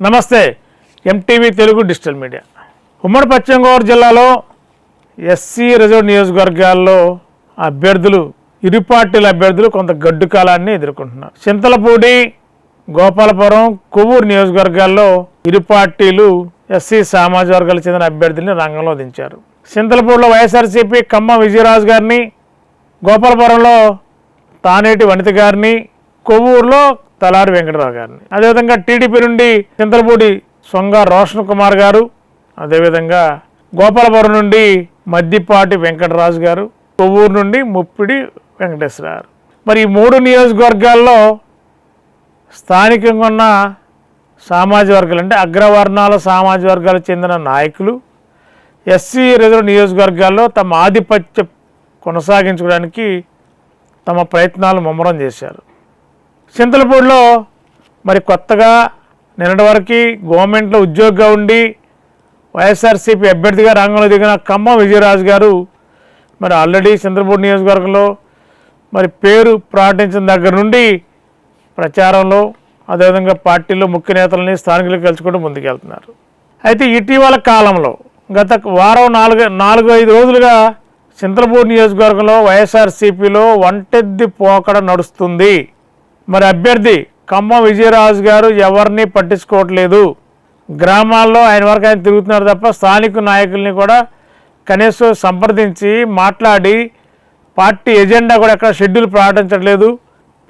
నమస్తే MTV Telugu digital media. ఉమ్మడి పశ్చిమ గోదావరి జిల్లాలో ఎస్సీ రిజర్వ్ నియోజకవర్గాల్లో అభ్యర్థులు ఇరు పార్టీల అభ్యర్థులు కొంత గడ్డు కాలాన్ని ఎదుర్కొంటున్నారు. చింతలపూడి గోపాలపురం కొవ్వూరు నియోజకవర్గాల్లో ఇరు పార్టీలు ఎస్సీ సామాజిక వర్గాలకు చెందిన అభ్యర్థుల్ని రంగంలో దించారు. చింతలపూడిలో వైఎస్ఆర్సీపీ కమ్మ విజయరాజు గారిని గోపాలపురంలో తానేటి వనిత గారిని కొవ్వూరులో తలారి వెంకటరావు గారిని. అదేవిధంగా టీడీపీ నుండి చింతలపూడి సొంగ రోషన్ కుమార్ గారు అదేవిధంగా గోపాలపురం నుండి మద్దిపాటి వెంకటరాజు గారు కొవ్వూరు నుండి ముప్పిడి వెంకటేశ్వర గారు మరి ఈ మూడు నియోజకవర్గాల్లో స్థానికంగా ఉన్న సామాజిక వర్గాలు అంటే అగ్రవర్ణాల సామాజిక వర్గాలకు చెందిన నాయకులు ఎస్సీ రిజర్వ్ నియోజకవర్గాల్లో తమ ఆధిపత్యం కొనసాగించుకోవడానికి తమ ప్రయత్నాలు ముమ్మరం చేశారు. చింతలపూడిలో మరి కొత్తగా నిన్నటి వరకు గవర్నమెంట్లో ఉద్యోగిగా ఉండి వైఎస్ఆర్సీపీ అభ్యర్థిగా రంగంలో దిగిన కమ్మ విజయరాజు గారు మరి ఆల్రెడీ చింతలపూడి నియోజకవర్గంలో మరి పేరు ప్రకటించిన దగ్గర నుండి ప్రచారంలో అదేవిధంగా పార్టీలో ముఖ్య నేతలని స్థానికులు కలుసుకుంటూ ముందుకెళ్తున్నారు. అయితే ఇటీవల కాలంలో గత వారం నాలుగు నాలుగు ఐదు రోజులుగా చింతలపూడి నియోజకవర్గంలో వైఎస్ఆర్సీపీలో వంటెద్ది పోకడ నడుస్తుంది. మరి అభ్యర్థి కమ్మ విజయరాజు గారు ఎవరిని పట్టించుకోవట్లేదు? గ్రామాల్లో ఆయన వరకు ఆయన తిరుగుతున్నారు తప్ప స్థానిక నాయకుల్ని కూడా కనీసం సంప్రదించి మాట్లాడి పార్టీ ఎజెండా కూడా ఎక్కడ షెడ్యూల్ ప్రకటించట్లేదు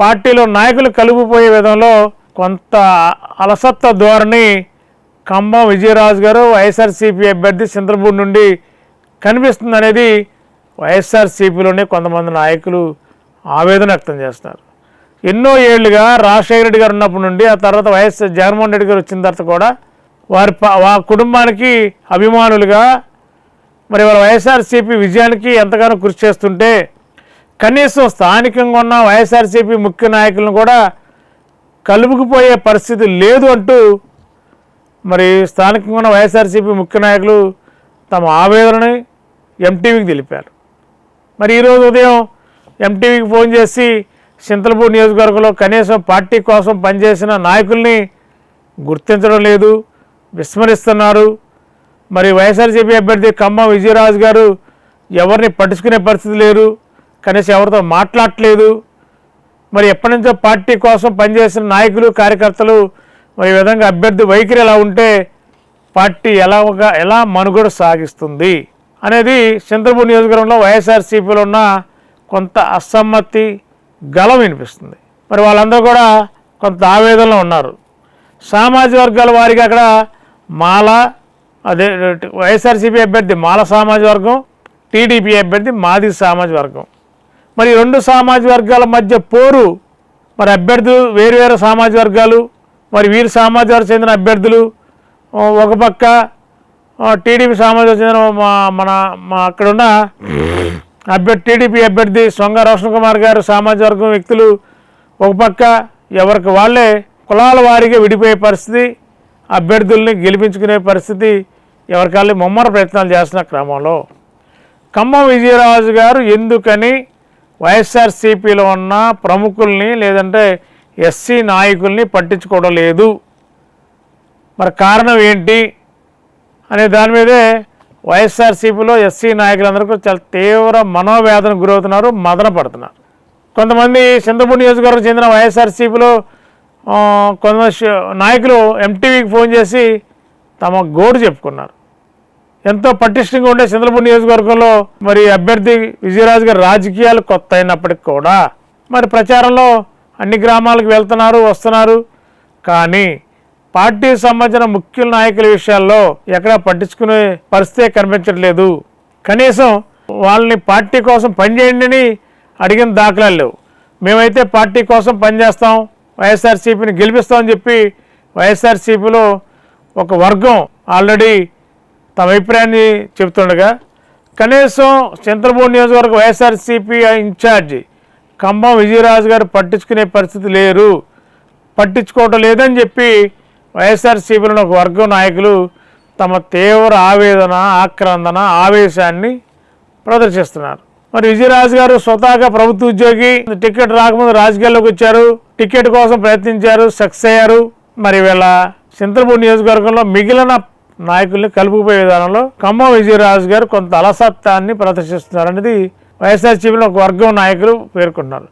పార్టీలో నాయకులు కలుపుపోయే విధంలో కొంత అలసత్వ ధోరణి ఖమ్మం విజయరాజు గారు వైఎస్ఆర్సీపీ అభ్యర్థి చంద్రబూడి నుండి కనిపిస్తుంది అనేది వైఎస్ఆర్సీపీలోనే కొంతమంది నాయకులు ఆవేదన వ్యక్తం చేస్తారు ఎన్నో ఏళ్ళుగా రాజశేఖర రెడ్డి గారు ఉన్నప్పటి నుండి ఆ తర్వాత వైఎస్ జగన్మోహన్ రెడ్డి గారు వచ్చిన తర్వాత కూడా వారి ప- వా కుటుంబానికి అభిమానులుగా మరి వారి వైఎస్ఆర్సీపీ విజయానికి ఎంతగానో కృషి చేస్తుంటే కనీసం స్థానికంగా ఉన్న వైఎస్ఆర్సీపీ ముఖ్య నాయకులను కూడా కలుపుకుపోయే పరిస్థితి లేదు అంటూ మరి స్థానికంగా ఉన్న వైఎస్ఆర్సీపీ ముఖ్య నాయకులు తమ ఆవేదనని ఎంటీవీకి తెలిపారు. మరి ఈరోజు ఉదయం ఎంటీవీకి ఫోన్ చేసి చింతలపూడి నియోజకవర్గంలో కనీసం పార్టీ కోసం పనిచేసిన నాయకుల్ని గుర్తించడం లేదు విస్మరిస్తున్నారు. మరి వైఎస్ఆర్సీపీ అభ్యర్థి ఖమ్మం విజయరాజు గారు ఎవరిని పట్టించుకునే పరిస్థితి లేరు కనీసం ఎవరితో మాట్లాడట్లేదు. మరి ఎప్పటి నుంచో పార్టీ కోసం పనిచేసిన నాయకులు కార్యకర్తలు మరి ఈ విధంగా అభ్యర్థి వైఖరి ఎలా ఉంటే పార్టీ ఎలా ఎలా మనుగడ సాగిస్తుంది అనేది చంద్రపూర్ నియోజకవర్గంలో వైఎస్ఆర్సీపీలో ఉన్న కొంత అసమ్మతి గలం వినిపిస్తుంది. మరి వాళ్ళందరూ కూడా కొంత ఆవేదనలో ఉన్నారు. సామాజిక వర్గాల వారికి అక్కడ మాల అదే వైఎస్ఆర్సీపీ అభ్యర్థి మాల సామాజిక వర్గం టీడీపీ అభ్యర్థి మాది సామాజిక వర్గం. మరి రెండు సామాజిక వర్గాల మధ్య పోరు మరి అభ్యర్థులు వేరు వేరు సామాజిక వర్గాలు మరి వీరి సామాజిక వర్గం చెందిన అభ్యర్థులు ఒక పక్క టీడీపీ సామాజిక చెందిన మా మన మా అక్కడున్న అభ్యర్థి టీడీపీ అభ్యర్థి సొంగ రోషన్ కుమార్ గారు సామాజిక వర్గం వ్యక్తులు ఒక పక్క ఎవరికి వాళ్ళే కులాల వారీగా విడిపోయే పరిస్థితి అభ్యర్థుల్ని గెలిపించుకునే పరిస్థితి ఎవరికాళ్ళు ముమ్మర ప్రయత్నాలు చేస్తున్న క్రమంలో. ఖమ్మం విజయరాజు గారు ఎందుకని వైఎస్ఆర్సీపీలో ఉన్న ప్రముఖుల్ని లేదంటే ఎస్సీ నాయకుల్ని పట్టించుకోవడం లేదు? మరి కారణం ఏంటి? అనే దాని మీదే వైఎస్ఆర్సీపీలో ఎస్సీ నాయకులందరూ చాలా తీవ్ర మనోవేదనకు గురవుతున్నారు మదన పడుతున్నారు కొంతమంది చంద్రపూడి నియోజకవర్గం చెందిన వైఎస్ఆర్సీపీలో కొంతమంది నాయకులు ఎంటీవీకి ఫోన్ చేసి తమ గోడు చెప్పుకున్నారు. ఎంతో పటిష్టంగా ఉండే చంద్రపూడి నియోజకవర్గంలో మరి అభ్యర్థి విజయరాజు గారి రాజకీయాలు కొత్త అయినప్పటికీ కూడా మరి ప్రచారంలో అన్ని గ్రామాలకు వెళ్తున్నారు వస్తున్నారు. కానీ పార్టీ సంబంధించిన ముఖ్య నాయకుల విషయాల్లో ఎక్కడా పట్టించుకునే పరిస్థితే కనిపించట్లేదు. కనీసం వాళ్ళని పార్టీ కోసం పనిచేయండి అని అడిగిన దాఖలాలు లేవు. మేమైతే పార్టీ కోసం పనిచేస్తాం వైఎస్ఆర్సీపీని గెలిపిస్తామని చెప్పి వైఎస్ఆర్సీపీలో ఒక వర్గం ఆల్రెడీ తమ అభిప్రాయాన్ని చెబుతుండగా కనీసం చంద్రబాబు నియోజకవర్గ వైఎస్ఆర్సీపీ ఇన్ఛార్జి ఖమ్మం విజయరాజు గారు పట్టించుకునే పరిస్థితి లేరు. పట్టించుకోవటం లేదని చెప్పి వైఎస్ఆర్సీపీలోని ఒక వర్గం నాయకులు తమ తీవ్ర ఆవేదన ఆక్రందన ఆవేశాన్ని ప్రదర్శిస్తున్నారు. మరి విజయరాజు గారు స్వతహాగా ప్రభుత్వ ఉద్యోగి టికెట్ రాకముందు రాజకీయాల్లోకి వచ్చారు టికెట్ కోసం ప్రయత్నించారు సక్సెస్ అయ్యారు. మరి వీళ్ళ చింతలపూడి నియోజకవర్గంలో మిగిలిన నాయకుల్ని కలుపుకుపోయే విధానంలో ఖమ్మం విజయరాజు గారు కొంత అలసత్వాన్ని ప్రదర్శిస్తున్నారనేది వైఎస్ఆర్సీపీలో ఒక వర్గం నాయకులు పేర్కొన్నారు.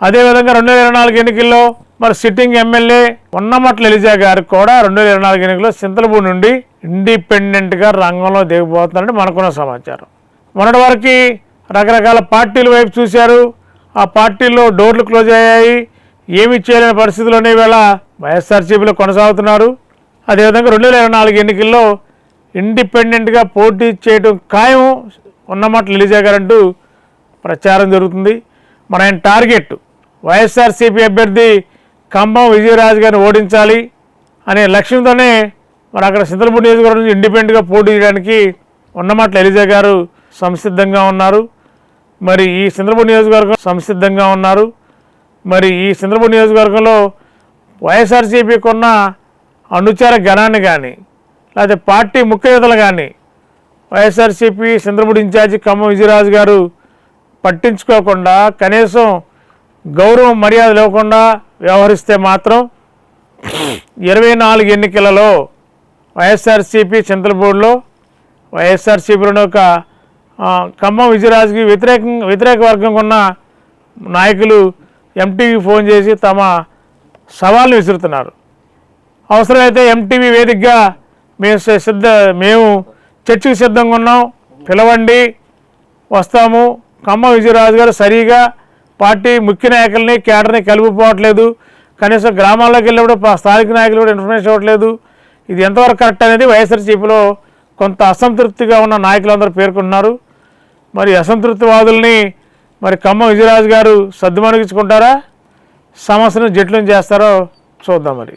అదేవిధంగా రెండు వేల ఇరవై నాలుగు ఎన్నికల్లో మరి సిట్టింగ్ ఎమ్మెల్యే ఉన్నమట్ల ఎలిజా గారు కూడా రెండు వేల ఇరవై నాలుగు ఎన్నికల్లో సింతలపూడి నుండి ఇండిపెండెంట్గా రంగంలో దిగబోతున్నారని మనకున్న సమాచారం. మొన్నటి వరకు రకరకాల పార్టీల వైపు చూశారు. ఆ పార్టీల్లో డోర్లు క్లోజ్ అయ్యాయి. ఏమి చేయలేని పరిస్థితుల్లోనే ఈవేళ వైఎస్ఆర్సీపీలో కొనసాగుతున్నారు. అదేవిధంగా రెండు వేల ఇరవై నాలుగు ఎన్నికల్లో ఇండిపెండెంట్గా పోటీ చేయడం ఖాయం ఉన్నమాట రిలీజా గారంటూ ప్రచారం జరుగుతుంది. మన ఆయన టార్గెట్ వైఎస్ఆర్సీపీ అభ్యర్థి ఖమ్మం విజయరాజు గారిని ఓడించాలి అనే లక్ష్యంతోనే మరి అక్కడ సింతలపూడి నియోజకవర్గం నుంచి ఇండిపెండెంట్గా పోటీ చేయడానికి ఉన్నమాట్ల ఎలిజా గారు సంసిద్ధంగా ఉన్నారు. మరి ఈ సింతలపూడి నియోజకవర్గం సంసిద్ధంగా ఉన్నారు. మరి ఈ సింతలపూడి నియోజకవర్గంలో వైఎస్ఆర్సీపీకి ఉన్న అనుచార గణాన్ని కానీ లేకపోతే పార్టీ ముఖ్య కానీ YSRCP Chandrapudi in charge Khammam Vijayaraju garu పట్టించుకోకుండా కనీసం గౌరవం మర్యాద లేకుండా వ్యవహరిస్తే మాత్రం ఇరవై నాలుగు ఎన్నికలలో వైఎస్ఆర్సీపీ చింతలపూడిలో వైఎస్ఆర్సీపీలోని ఒక ఖమ్మం విజయరాజుకి వ్యతిరేకం వ్యతిరేక వర్గంగా ఉన్న నాయకులు ఎంటీవీ ఫోన్ చేసి తమ సవాల్ని విసురుతున్నారు. అవసరమైతే ఎంటీవీ వేదికగా మేము సిద్ధ మేము చర్చకు సిద్ధంగా ఉన్నాం. పిలవండి. వస్తాము. ఖమ్మం విజయరాజు గారు సరిగా పార్టీ ముఖ్య నాయకుల్ని కేడర్ని కలిపిపోవట్లేదు కనీసం గ్రామాల్లోకి వెళ్ళినప్పుడు కూడా స్థానిక నాయకులు కూడా ఇన్ఫర్మేషన్ ఇవ్వట్లేదు. ఇది ఎంతవరకు కరెక్ట్ అనేది వైఎస్ఆర్సీపీలో కొంత అసంతృప్తిగా ఉన్న నాయకులందరూ పేర్కొన్నారు మరి అసంతృప్తివాదుల్ని మరి ఖమ్మం విజయరాజు గారు సర్దుమణిగించుకుంటారా సమస్యను జట్లను చేస్తారో చూద్దాం మరి.